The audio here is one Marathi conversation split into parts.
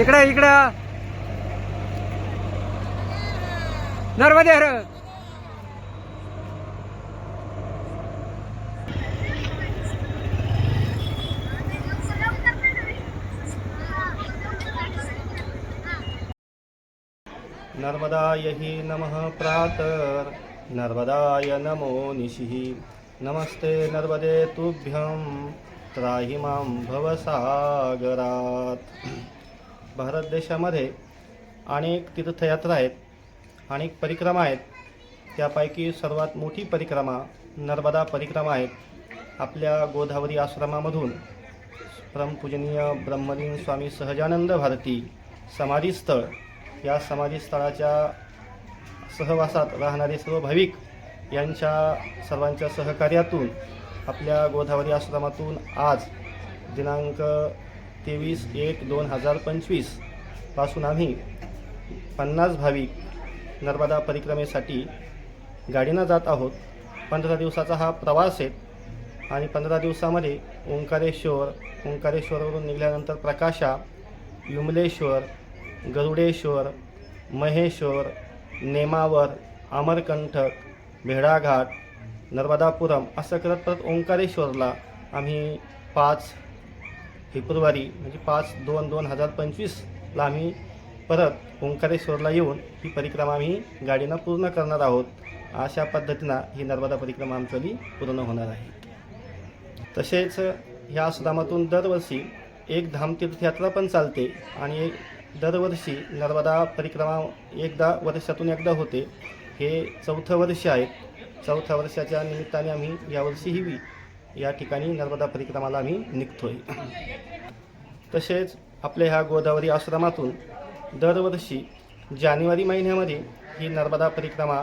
इकडे इकडे. नर्मदे हर. नर्मदाय हि नमः प्रातर नर्मदाय नमो निशिः। नमस्ते नर्मदे तुभ्यं त्राहि मां भवसागरात्। भारत देशामध्ये अनेक तीर्थयात्रा आहेत अनेक परिक्रमा आहेत. त्यापैकी सर्वात मोठी परिक्रमा नर्मदा परिक्रमा आहेत आपल्या गोदावरी आश्रमामधून परमपूजनीय ब्रह्मलीन स्वामी सहजानंद भारती समाधीस्थळ या समाधीस्थळाच्या सहवासात राहणारे सर्व भाविक यांच्या सर्वांच्या सहकार्यातून आपल्या गोदावरी आश्रमातून आज दिनांक तेवीस एक दोन हजार पंचवीसपासून आम्ही पन्नास भाविक नर्मदा परिक्रमेसाठी गाडीनं जात आहोत. पंधरा दिवसाचा हा प्रवास आहे आणि पंधरा दिवसामध्ये ओंकारेश्वर ओंकारेश्वरवरून निघाल्यानंतर प्रकाशा विमलेश्वर गरुडेश्वर महेश्वर नेमावर अमरकंठक भेडाघाट नर्मदापुरम असं करत परत ओंकारेश्वरला आम्ही पाच फेब्रुवारी म्हणजे पाच दोन दोन हजार पंचवीसला आम्ही परत ओंकारेश्वरला येऊन ही परिक्रमा आम्ही गाडीनं पूर्ण करणार आहोत. अशा पद्धतीनं ही नर्मदा परिक्रमा आमच्याली पूर्ण होणार आहे. तसेच ह्या आश्रमातून दरवर्षी एक धामतीर्थयात्रा पण चालते आणि दरवर्षी नर्मदा परिक्रमा एकदा वर्षातून एकदा होते. हे चौथं वर्ष आहे. चौथ्या वर्षाच्या निमित्ताने आम्ही यावर्षी ही या ठिकाणी नर्मदा परिक्रमाला आम्ही निघतोय. तसेच आपल्या ह्या गोदावरी आश्रमातून दरवर्षी जानेवारी महिन्यामध्ये ही नर्मदा परिक्रमा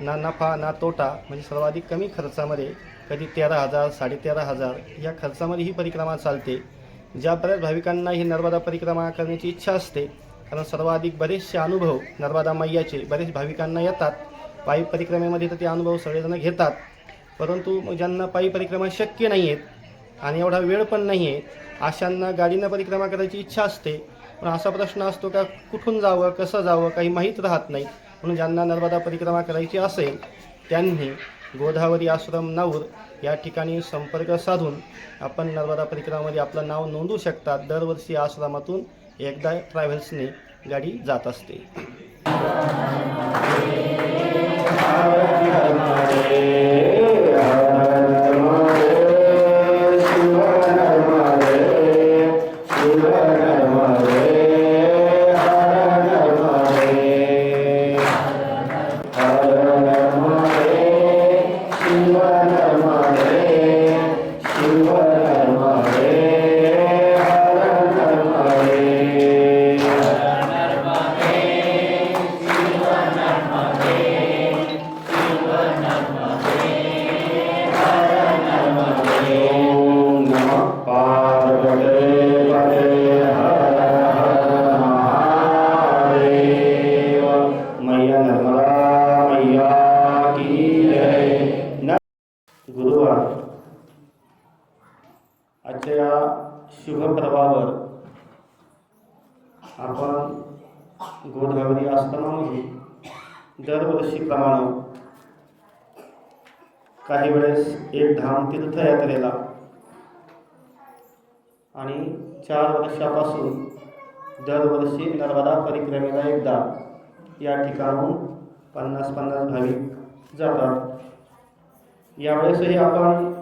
ना नफा ना तोटा म्हणजे सर्वाधिक कमी खर्चामध्ये कधी तेरा हजार साडेतेरा हजार या खर्चामध्ये ही परिक्रमा चालते. ज्या बऱ्याच भाविकांना ही नर्मदा परिक्रमा करण्याची इच्छा असते कारण सर्वाधिक बरेचसे अनुभव नर्मदा मैयाचे बरेच भाविकांना येतात. पायी परिक्रमेमध्ये तर ते अनुभव सगळेजण घेतात. परंतु ज्यांना पायी परिक्रमा शक्य नाही आहेत आणि एवढा वेळ पण नाही आहे अशांना गाडीनं परिक्रमा करायची इच्छा असते. पण असा प्रश्न असतो का कुठून जावं कसं जावं काही माहीत राहत नाही. म्हणून ज्यांना नर्मदा परिक्रमा करायची असेल त्यांनी गोदावरी आश्रम नाऊर या ठिकाणी संपर्क साधून आपण नर्मदा परिक्रमामध्ये आपलं नाव नोंदवू शकतात दरवर्षी आश्रमातून एकदा ट्रॅव्हल्सने गाडी जात असते. आणि चार वर्षापासून दरवर्षी नर्मदा परिक्रमेला एकदा या ठिकाणून पन्नास पन्नास भाविक जातात. यावेळेसही आपण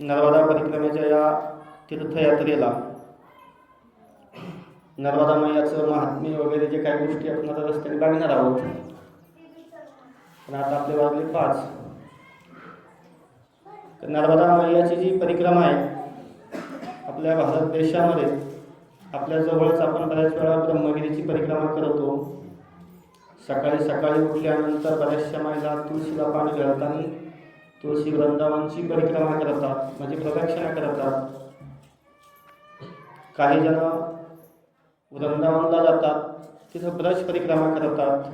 नर्मदा परिक्रमेच्या या तीर्थयात्रेला नर्मदा मैयाचं महात्म्य वगैरे जे काही गोष्टी आपण आता रस्त्याने बघणार आहोत. पण आता आपले वाजले पाच. तर नर्मदा मैयाची जी परिक्रमा आहे आपल्या भारत देशामध्ये आपल्या जवळच आपण बऱ्याच वेळा ब्रह्मगिरीची परिक्रमा करतो. सकाळी सकाळी उठल्यानंतर बऱ्याचशा महिला तुळशीला पाणी घालताना तुळशी वृंदावनची परिक्रमा करतात म्हणजे प्रदक्षिणा करतात. काही जण वृंदावनला जातात तिथं ब्रश परिक्रमा करतात.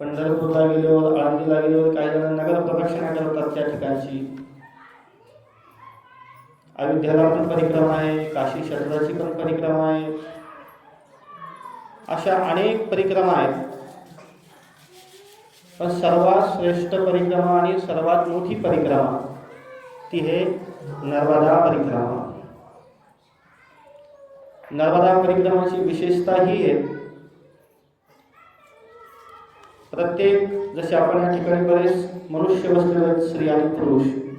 पंढरपूरला गेल्यावर आळंदीला गेल्यावर काही जण नगर प्रदक्षिणा करतात त्या ठिकाणची. अयोध्याला पण परिक्रमा आहे काशी शहराची पण परिक्रमा आहे. अशा अनेक परिक्रमा आहेत. पण सर्वात श्रेष्ठ परिक्रमा आणि सर्वात मोठी परिक्रमा ती हे नर्मदा परिक्रमा. नर्मदा परिक्रमाची विशेषता ही आहे. प्रत्येक जसे आपण या ठिकाणी बरेच मनुष्य बसलेले स्त्री आणि पुरुष.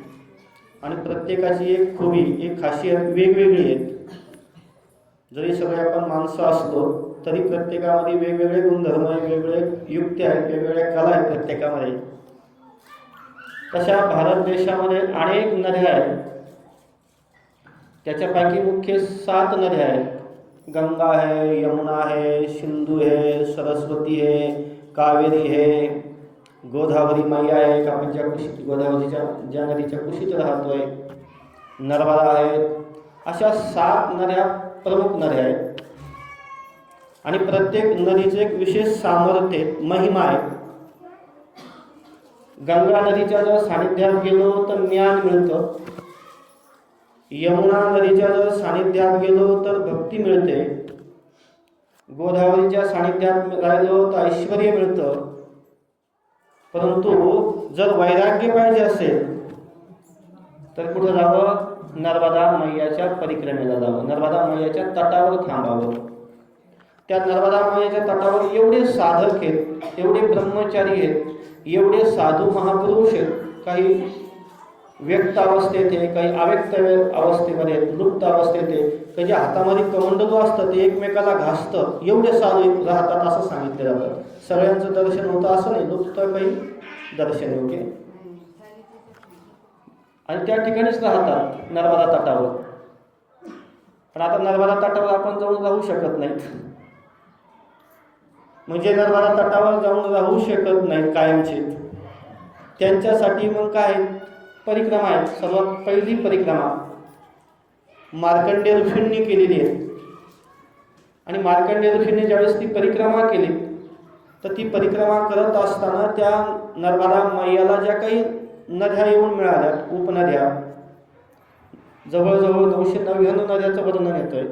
आणि प्रत्येकाची एक खुबी एक खासियत वेगवेगळी आहे जरी सगळे आपण माणसं असतो तरी प्रत्येकामध्ये वेगवेगळे गुणधर्म वेगवेगळे युक्ती आहेत वेगवेगळ्या कला आहेत प्रत्येकामध्ये. तशा भारत देशामध्ये अनेक नद्या आहेत. त्याच्यापैकी मुख्य सात नद्या आहेत. गंगा आहे यमुना आहे सिंधू आहे सरस्वती आहे कावेरी आहे. गोदावरी मैया आहे का आपण ज्या कुशीत गोदावरीच्या ज्या नदीच्या कुशीत राहतोय नर्मदा आहेत अशा सात नद्या प्रमुख नद्या आहेत. आणि प्रत्येक नदीचं एक विशेष सामर्थ्य महिमा आहे. गंगा नदीच्या जर सानिध्यात गेलो तर ज्ञान मिळतं. यमुना नदीच्या जर सानिध्यात गेलो तर भक्ती मिळते. गोदावरीच्या सानिध्यात राहिलो तर ऐश्वर मिळतं. परंतु जर वैराग्य पाहिजे असेल तर कुठं जावं? नर्मदा मैयाच्या परिक्रमेला जावं. नर्मदा मैयाच्या तटावर थांबावं. त्या नर्मदा मैयाच्या तटावर एवढे साधक आहेत एवढे ब्रह्मचारी आहेत एवढे साधू महापुरुष आहेत काही व्यक्त अवस्थेत आहे काही अव्यक्त अवस्थेमध्ये आहेत, लुप्त अवस्थेत आहे. काही जे हातामध्ये कमंडलू असतं ते एकमेकाला घासतं एवढे साधू राहतात असं सांगितलं जातं. सगळ्यांचं दर्शन होतं असं नाही लुप्त काही दर्शन योग्य आणि त्या ठिकाणीच राहतात नर्मदा तटावर. पण आता नर्मदा तटावर आपण जाऊन राहू शकत नाहीत. म्हणजे नर्मदा तटावर जाऊन राहू शकत नाहीत कायमचे. त्यांच्यासाठी मग काय? परिक्रमा आहेत. सर्वात पहिली परिक्रमा. मार्कंडेय ऋषींनी केलेली आहे. आणि मार्कंडेय ऋषींनी ज्यावेळेस ती परिक्रमा केली तर ती परिक्रमा करत असताना त्या नर्मदा मैयाला ज्या काही नद्या येऊन मिळाल्या उपनद्या जवळजवळ नऊशे नव्याण्णव नद्याचं वर्णन येतंय.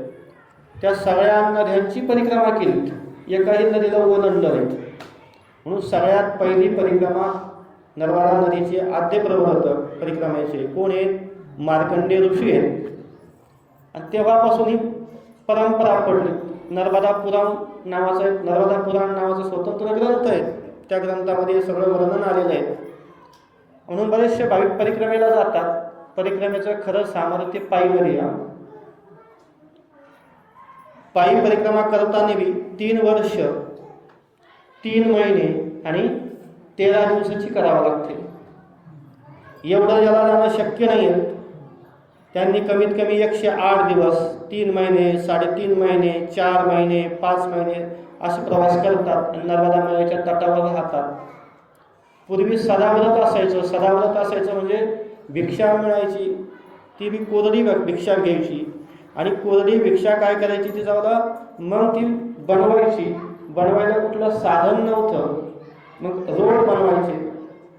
त्या सगळ्या नद्यांची परिक्रमा केली एकाही नदीला ओलांडलं आहे म्हणून सगळ्यात पहिली परिक्रमा नर्मदा नदीचे आद्य प्रवर्तक परिक्रमेचे कोण आहेत? मार्कंडेय ऋषी आहेत. आणि तेव्हापासून ही परंपरा पडली. नर्मदा पुराण नावाचं एक नर्मदा पुराण नावाचं स्वतंत्र ग्रंथ आहे. त्या ग्रंथामध्ये सगळं वर्णन आलेलं आहे. म्हणून बरेचसे भाविक परिक्रमेला जातात. परिक्रमेचं खरं सामर्थ्य पायीवर या पायी परिक्रमा करताना बी तीन वर्ष तीन महिने आणि तेरा दिवसाची करावं लागते. एवढं ज्याला जाणं शक्य नाही आहे त्यांनी कमीत कमी एकशे आठ दिवस तीन महिने साडेतीन महिने चार महिने पाच महिने असे प्रवास करतात. नर्मदा मैयाच्या तटावर राहतात. पूर्वी सदाव्रत असायचं. सदाव्रत असायचं म्हणजे भिक्षा मिळायची. ती बी कोरडी भिक्षा घ्यायची. आणि कोरडी भिक्षा काय करायची ती जाऊला मग ती बनवायची. बनवायला कुठलं साधन नव्हतं. मग रोड बनवायचे.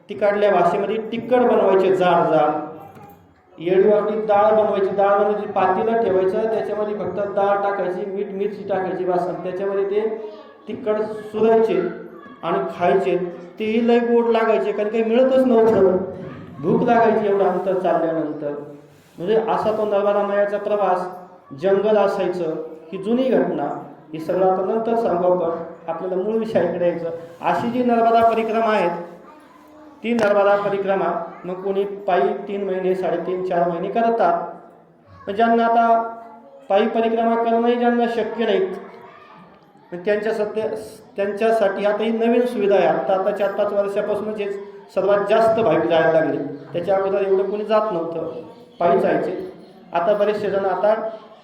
तिकडल्या भाषेमध्ये तिखट बनवायचे जाड जाड. येडीवाकडी डाळ बनवायची. डाळ म्हणजे जी पातीला ठेवायचं त्याच्यामध्ये फक्त डाळ टाकायची मीठ मिरची टाकायची वासन त्याच्यामध्ये ते तिखट सुरायचे आणि खायचे. तेही लय गोड लागायचे कारण काही मिळतच नव्हतं. भूक लागायची एवढं अंतर चालल्यानंतर. म्हणजे असा तो नर्मदा प्रवास जंगल असायचं ही जुनी घटना ही सगळं आता नंतर सांगू आपण. आपल्याला मूळ विषयाकडे यायचं. अशी जी नर्मदा परिक्रमा आहेत ती नर्मदा परिक्रमा मग कोणी पायी तीन महिने साडेतीन चार महिने करतात. मग ज्यांना आता पायी परिक्रमा करणंही ज्यांना शक्य नाहीत त्यांच्या सत्य त्यांच्यासाठी आता ही नवीन सुविधा आहे. आत्ता आता चार पाच वर्षापासूनच हे सर्वात जास्त भाविक जायला लागले. त्याच्या अगोदर एवढं कोणी जात नव्हतं. पायी जायचे. आता बरेचसे जण आता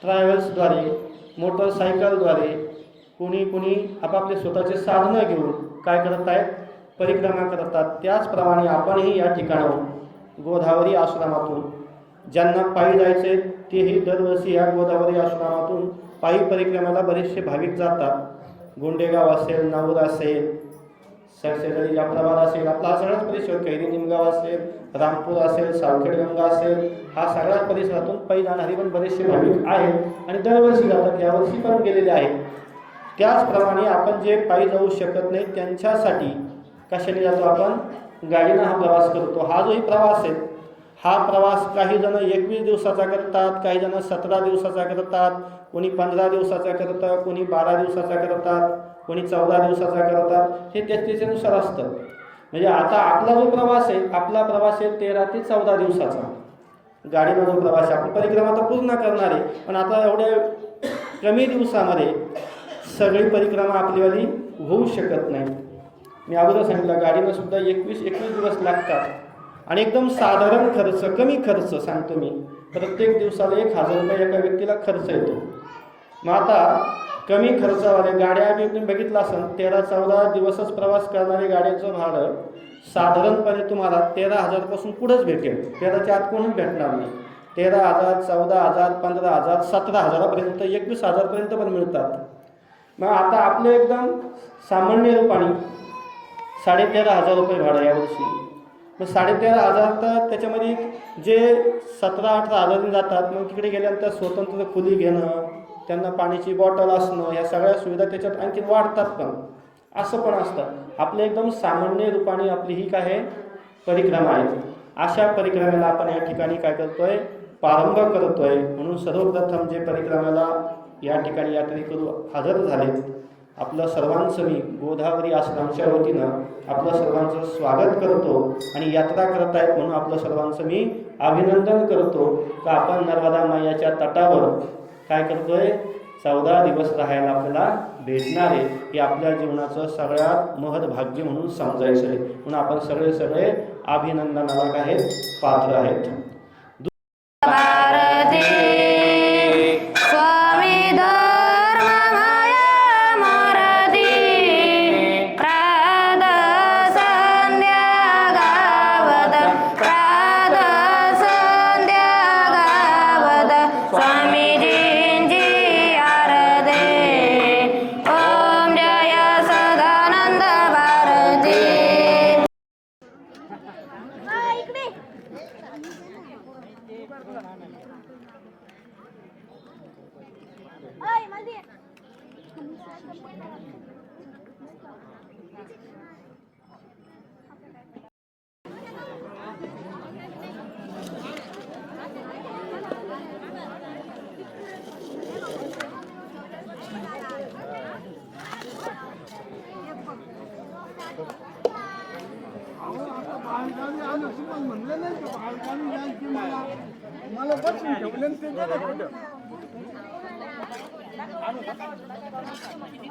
ट्रॅव्हल्सद्वारे मोटरसायकलद्वारे कोणी कोणी आपापले स्वतःचे साधनं घेऊन काय करत आहेत? परिक्रमा करतात त्याचप्रमाणे आपणही या ठिकाणाहून गोदावरी आश्रमातून ज्यांना पायी जायचे तेही दरवर्षी या गोदावरी आश्रमातून पायी परिक्रमाला बरेचसे भाविक जातात. गुंडेगाव असेल नाऊर असेल सरसेजरी जाफराबाद असेल आपला हा सगळाच परिसर कैरी निमगाव असेल रामपूर असेल सावखेडगंगा असेल हा सगळ्याच परिसरातून पायी जाणारे पण बरेचसे भाविक आहेत आणि दरवर्षी जातात. यावर्षी पण गेलेले आहेत. त्याचप्रमाणे आपण जे पायी जाऊ शकत नाही त्यांच्यासाठी कशाने जातो आपण? गाडीनं हा प्रवास करतो. हा जोही प्रवास आहे. हा प्रवास काही जण एकवीस दिवसाचा करतात काही जण सतरा दिवसाचा करतात कोणी पंधरा दिवसाचा करतात कोणी बारा दिवसाचा करतात कोणी चौदा दिवसाचा करतात. हे त्याच्यानुसार असतं. म्हणजे आता आपला जो प्रवास आहे आपला प्रवास आहे तेरा ते चौदा दिवसाचा. गाडीनं जो प्रवास आहे आपण परिक्रमा तर पूर्ण करणार आहे पण आता एवढ्या कमी दिवसामध्ये सगळी परिक्रमा आपलीवाली होऊ शकत नाही मी अगोदर सांगितलं गाडीनं सुद्धा एकवीस एकवीस दिवस लागतात. आणि एकदम साधारण खर्च कमी खर्च सांगतो मी. प्रत्येक दिवसाला एक हजार रुपये एका व्यक्तीला खर्च येतो. मग आता कमी खर्चावाले गाड्या आम्ही तुम्ही बघितलं असेल तेरा चौदा दिवसच प्रवास करणारी गाड्यांचं भाडं साधारणपणे तुम्हाला तेरा हजारपासून पुढंच भेटेल. तेराच्या आत कोणीच भेटणार नाही. तेरा हजार चौदा हजार पंधरा हजार सतरा हजारापर्यंत एकवीस हजारपर्यंत पण मिळतात. मग आता आपलं एकदम सामान्य रूपाने साडेतेरा हजार रुपये भाडं यावर्षी. मग साडेतेरा हजार तर त्याच्यामध्ये जे सतरा अठरा हजारांनी जातात मग तिकडे गेल्यानंतर स्वतंत्र खोली घेणं त्यांना पाण्याची बॉटल असणं या सगळ्या सुविधा त्याच्यात आणखी वाढतात पण. असं पण असतं. आपलं एकदम सामान्य रूपाने आपली ही काय आहे? परिक्रमा आहे. अशा परिक्रमेला आपण या ठिकाणी काय करतोय? प्रारंभ करतोय. म्हणून सर्वप्रथम जे परिक्रमेला या ठिकाणी यात्रेकरू हजर झालेत आपलं सर्वांचं मी गोदावरी आश्रमच्या वतीनं आपलं सर्वांचं स्वागत करतो आणि यात्रा करत आहेत म्हणून आपलं सर्वांचं मी अभिनंदन करतो का आपण नर्मदा मायाच्या तटावर काय करतोय? चौदा दिवस राहायला आपल्याला भेटणार आहे. हे आपल्या जीवनाचं सगळ्यात महत्भाग्य म्हणून समजायचं आहे. म्हणून आपण सगळे सगळे अभिनंदनाला काय आहेत पात्र आहेत. Cadê?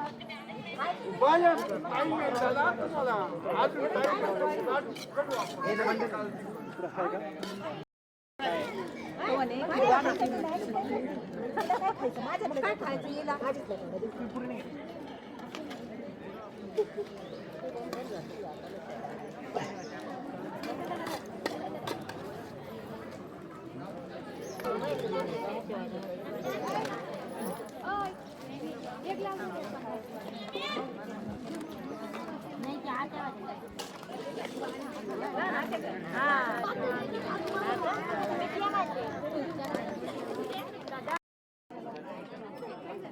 बाया, टाईम नाही झाला तुम्हाला. अजून टाईम नाही झाला. काय खायचं येला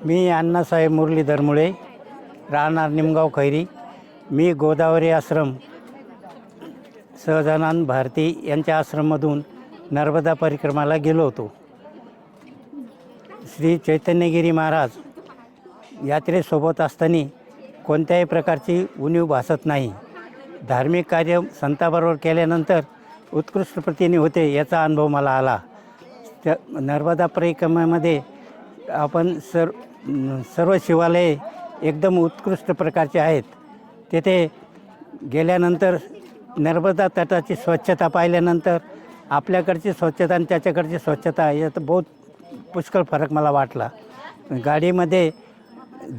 मी अण्णासाहेब मुरलीधर मुळे राहणार निमगाव खैरी. मी गोदावरी आश्रम सहजानंद भारती यांच्या आश्रममधून नर्मदा परिक्रमाला गेलो होतो. श्री चैतन्यगिरी महाराज यात्रेसोबत असताना कोणत्याही प्रकारची उणीव भासत नाही. धार्मिक कार्य संताबरोबर केल्यानंतर उत्कृष्ट प्रतीने होते याचा अनुभव मला आला. त्या नर्मदा परिक्रमेमध्ये आपण सर सर्व शिवालये एकदम उत्कृष्ट प्रकारचे आहेत. तेथे गेल्यानंतर नर्मदा तटाची स्वच्छता पाहिल्यानंतर आपल्याकडची स्वच्छता आणि त्याच्याकडची स्वच्छता यात बहुत पुष्कळ फरक मला वाटला. गाडीमध्ये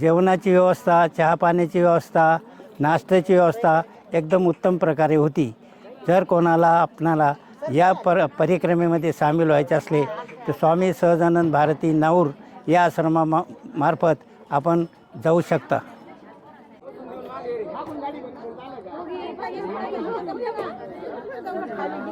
जेवणाची व्यवस्था चहापाण्याची व्यवस्था नाश्त्याची व्यवस्था एकदम उत्तम प्रकारे होती. जर कोणाला आपणाला या पर परिक्रमेमध्ये सामील व्हायचे असले तर स्वामी सहजानंद भारती नाऊर या आश्रमा मार्फत आपण जाऊ शकता.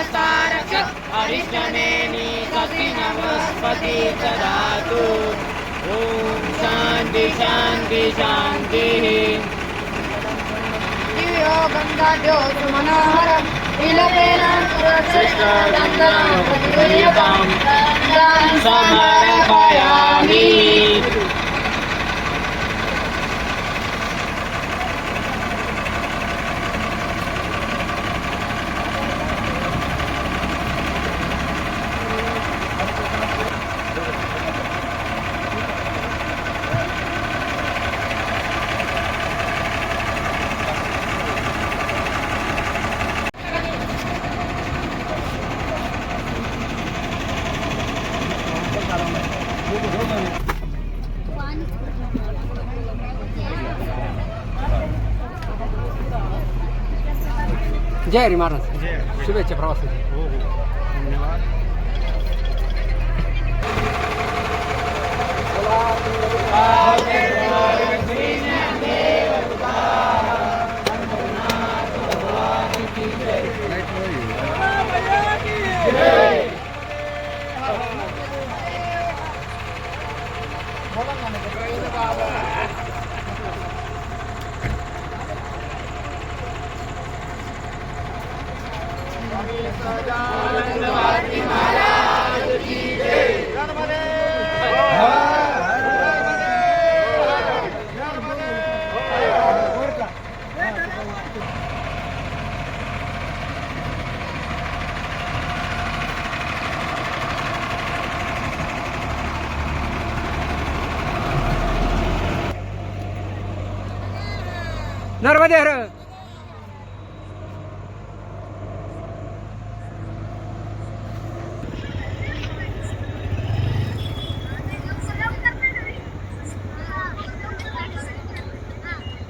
स्वस्तिनस्तारक अरिष्टनेमि स्वस्ति नमस्पति ददातु ॐ शान्ति शान्ति शान्तिः दिव्यो गन्धाढ्यो सुमनोहरं विलपेन समर्पयामि जय हरी महाराज. शुभेच्छा प्रवासाची. नर्मदे हर